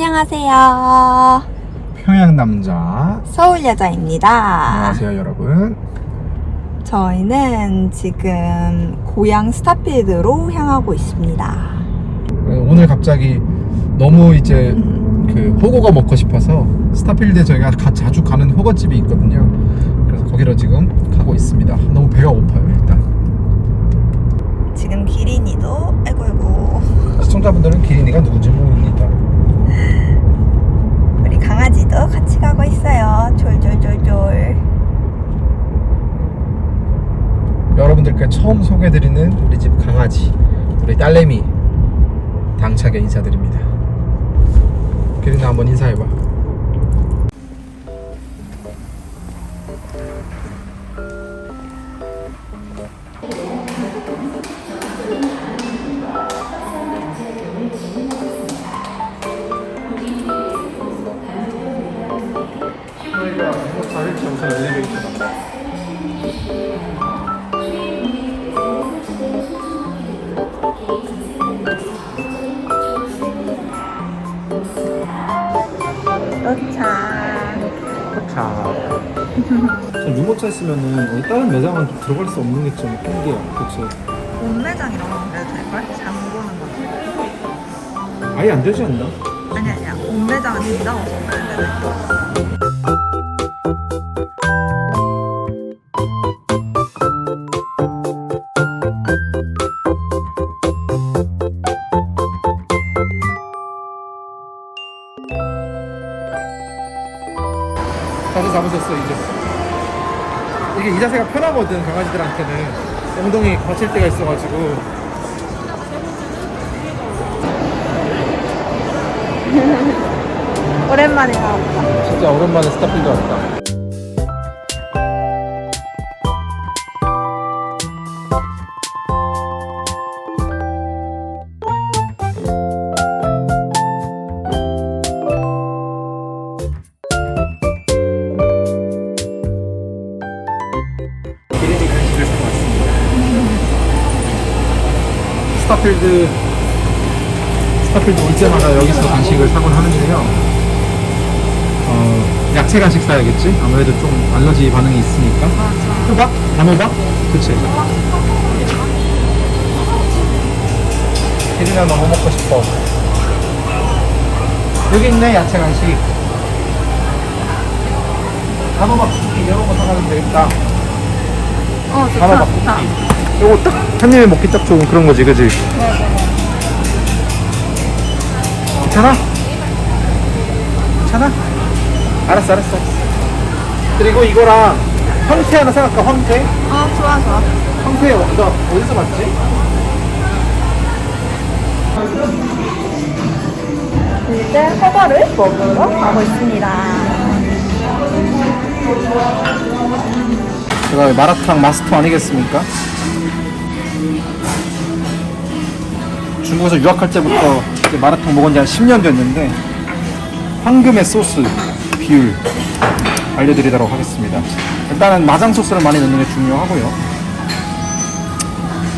안녕하세요. 평양 남자. 서울 여자입니다. 안녕하세요, 여러분. 저희는 지금 고향 스타필드로 향하고 있습니다. 오늘 갑자기 너무 이제 그 호거가 먹고 싶어서 스타필드에 저희가 가- 자주 가는 호거집이 있거든요. 그래서 거기로 지금 가고 있습니다. 너무 배가 고파요, 일단. 지금 기린이도 아이고 아이고 시청자분들은 기린이가 누군지 모릅니다. 우리 강아지도 같이 가고 있어요. 졸졸졸졸. 여러분들께 처음 소개해드리는 우리 집 강아지, 우리 딸내미 당차게 인사드립니다. 기린아 한번 인사해봐. 저희가 4일 정상 엘리베이터다. 도착. 자, 전 유모차 있으면은 어디 다른 매장은 좀 들어갈 수 없는 게좀 신기해요. 그치? 옷매장이라고 그래도 될걸? 장 보는 거. 아예 안 되지 않나? 아니 아니야. 옷매장은 진짜 없어. 자세 잡으셨어 이제. 이게 이 자세가 편하거든 강아지들한테는 엉덩이 거칠 때가 있어가지고. 오랜만에 나왔다. 진짜 오랜만에 스타필드 왔다. 스타필드 스타필드 올 때마다 여기서 간식을 사곤 하는데요. 어, 야채 간식 사야겠지? 아무래도 좀 알러지 반응이 있으니까. 호박? 단호박? 그치. 혜진아 너무 먹고 싶어. 여기 있네, 야채 간식. 단호박 이런 거 사가면 되겠다. 어 단호박 쿠키. 요거 딱, 한 입에 먹기 딱 좋은 그런 거지, 그지? 괜찮아? 괜찮아? 알았어, 알았어. 그리고 이거랑 황태 하나 사갈까, 황태? 어 좋아 좋아. 황태, 너 어디서 봤지? 이제 허거를 먹으러 가고 있습니다. 제가 마라탕 마스터 아니겠습니까? 중국에서 유학할 때부터 마라탕 먹은 지 한 10년 됐는데 황금의 소스 비율 알려드리도록 하겠습니다. 일단은 마장 소스를 많이 넣는 게 중요하고요.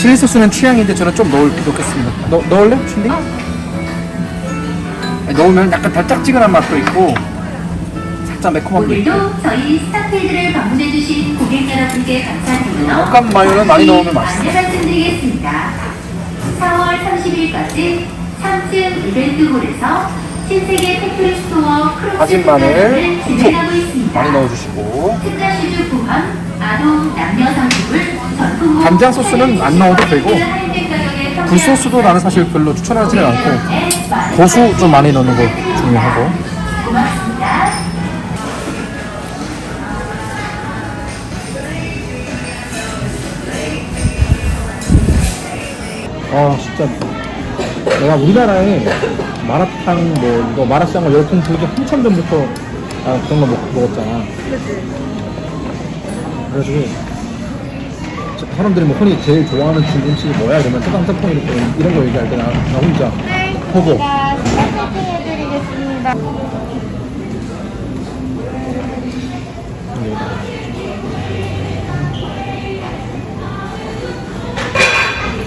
칠리 소스는 취향인데 저는 좀 넣을, 넣겠습니다. 넣, 넣을래? 칠리? 아니, 넣으면 약간 달짝지근한 맛도 있고 매콤함도 있고 오늘도 저희 스타필드를 방문해주신 고객 여러분께 감사드리며 약간 마요는 많이 넣으면 맛있어. 안내 말씀드리겠습니다. 4월 30일까지 3층 이벤트홀에서 신세계 팩토리 스토어 크로스 다진 마늘 특가를 진행하고 있습니다. 많이 넣어주시고 특가 시주 포함 아동 남녀 상품을 전품 간장 소스는 안 넣어도 되고 굴소스도 나는 사실 별로 추천하지는 않고 고수 좀 많이 넣는 거 중요하고 아 진짜. 내가 우리나라에 마라탕 뭐 이거 마라샹궈 열풍 불기 한참 전부터 아, 그런 거 먹, 먹었잖아. 그래가지고 사람들이 뭐 흔히 제일 좋아하는 중국 음식이 뭐야? 이러면 짜장 짬뽕 이렇게 이런 거 얘기할 때나 혼자. 호보 해드리겠습니다.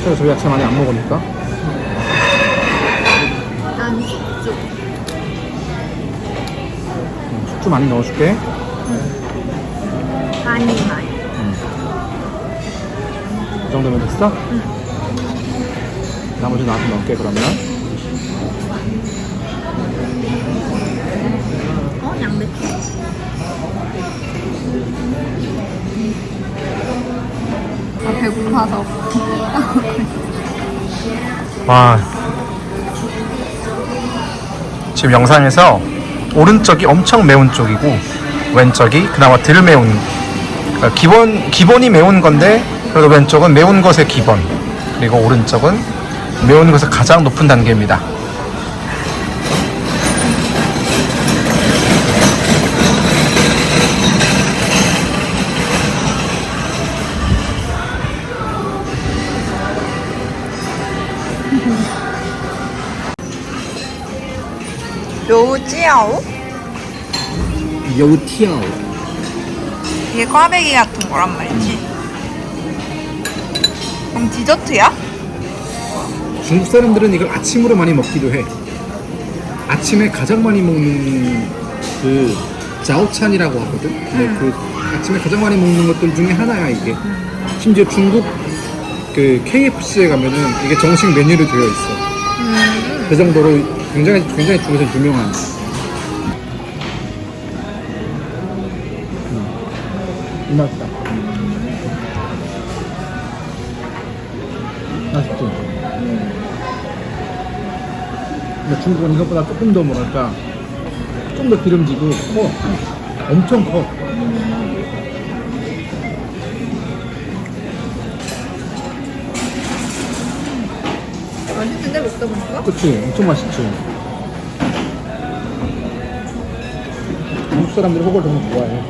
제가 저희 야채 많이 안 먹으니까 난 숙주. 후추 많이 넣어줄게. 많이 많이. 이 정도면 됐어? 나머지 나한테 넣을게 그러면. 어 양배추. 아 배고파서. 와. 지금 영상에서 오른쪽이 엄청 매운 쪽이고 왼쪽이 그나마 덜 매운. 그러니까 기본 기본이 매운 건데 그래도 왼쪽은 매운 것의 기본 그리고 오른쪽은 매운 것의 가장 높은 단계입니다. 요지아오? 여우 티아오. 이게 꽈배기 같은 거란 말이지. 그럼 디저트야? 중국 사람들은 이걸 아침으로 많이 먹기도 해. 아침에 가장 많이 먹는 그 자오찬이라고 하거든. 근데 그 아침에 가장 많이 먹는 것들 중에 하나야 이게. 심지어 중국 그 KFC에 가면은 이게 정식 메뉴로 되어 있어. 그 정도로 굉장히 굉장히 중국에서 유명한. 이 맛이다. 맛있지. 근데 중국은 이것보다 조금 더 뭐랄까 좀더 기름지고 커 엄청 커 맛있는데 먹다 보니까? 그치 엄청 맛있지 사람들이 호걸 너무 좋아해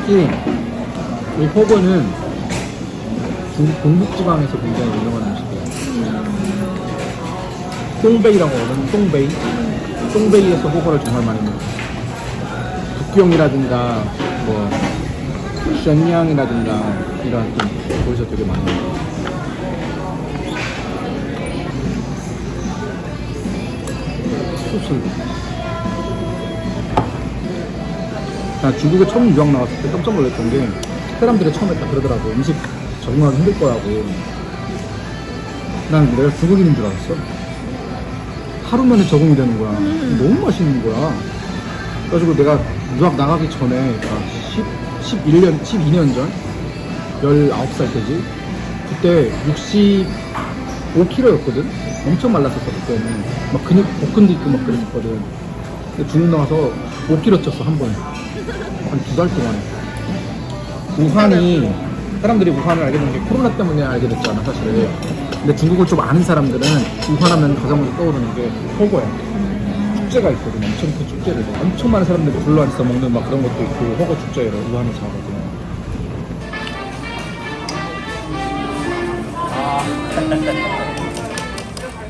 특히 이 중국 동북지방에서 굉장히 유명한 음식이야 똥베이라고 하거든 똥베이. 똥베이에서 호거를 정말 많이 먹어 북경이라든가 뭐 션양이라든가 이런 좀 거기서 되게 많이 먹어 수술 나 중국에 처음 유학 나왔을 때 깜짝 놀랐던 게 사람들이 처음에 다 그러더라고. 음식 적응하기 힘들 거라고. 난 내가 중국인인 줄 알았어. 하루 만에 적응이 되는 거야. 너무 맛있는 거야. 그래가지고 내가 유학 나가기 전에 그러니까 10, 11년, 12년 전 19살 때지? 그때 65kg였거든? 엄청 말랐었어 그때는. 막 근육 복근도 있고 막 그랬었거든. 근데 중국 나가서 5kg 쪘어 한 번에 한 두 달 동안에 우한이 사람들이 우한을 알게 된 게 코로나 때문에 알게 됐잖아 사실은. 근데 중국을 좀 아는 사람들은 우한하면 가장 먼저 떠오르는 게 호거야. 축제가 있거든 엄청 큰 축제를. 엄청 많은 사람들이 둘러앉아서 먹는 막 그런 것도 있고 호거 축제를 우한에서 하거든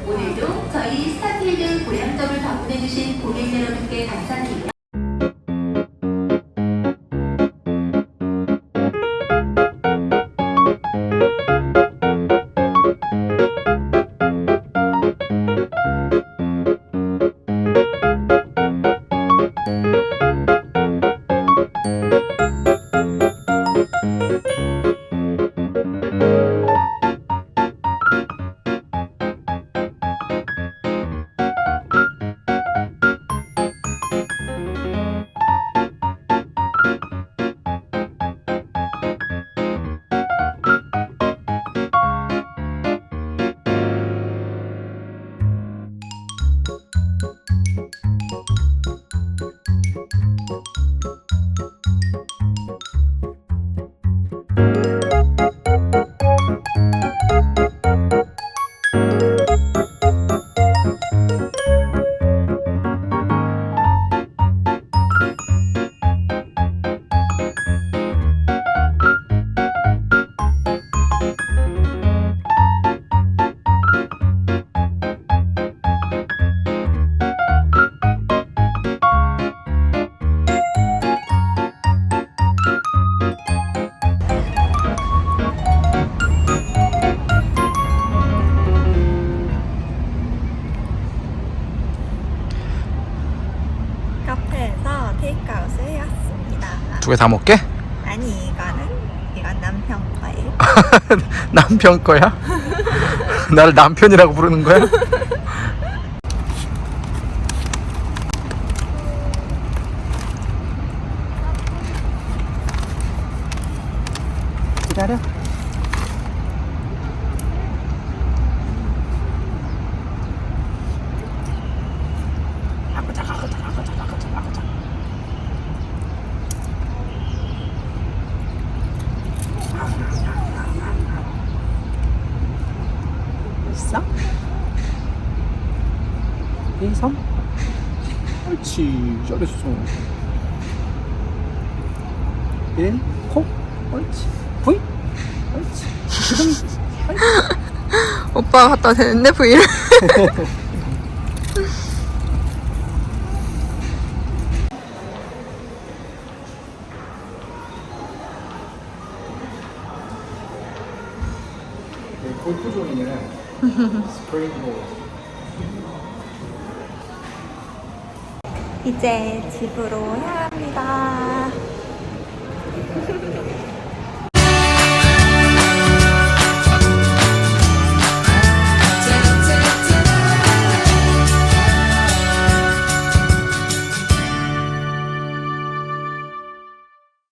오늘도 저희 스타필드 고향점을 방문해주신 고객 여러분께 감사드리며 두 개 다 먹게? 아니 이거는 이건 남편 거예요. 남편 거야? 나를 남편이라고 부르는 거야? 기다려. 있어? 1, 3 옳지. 잘했어 1 코? 옳지. V 옳지. 오빠가 갖다 대는데 브이를. 이제 집으로 향합니다.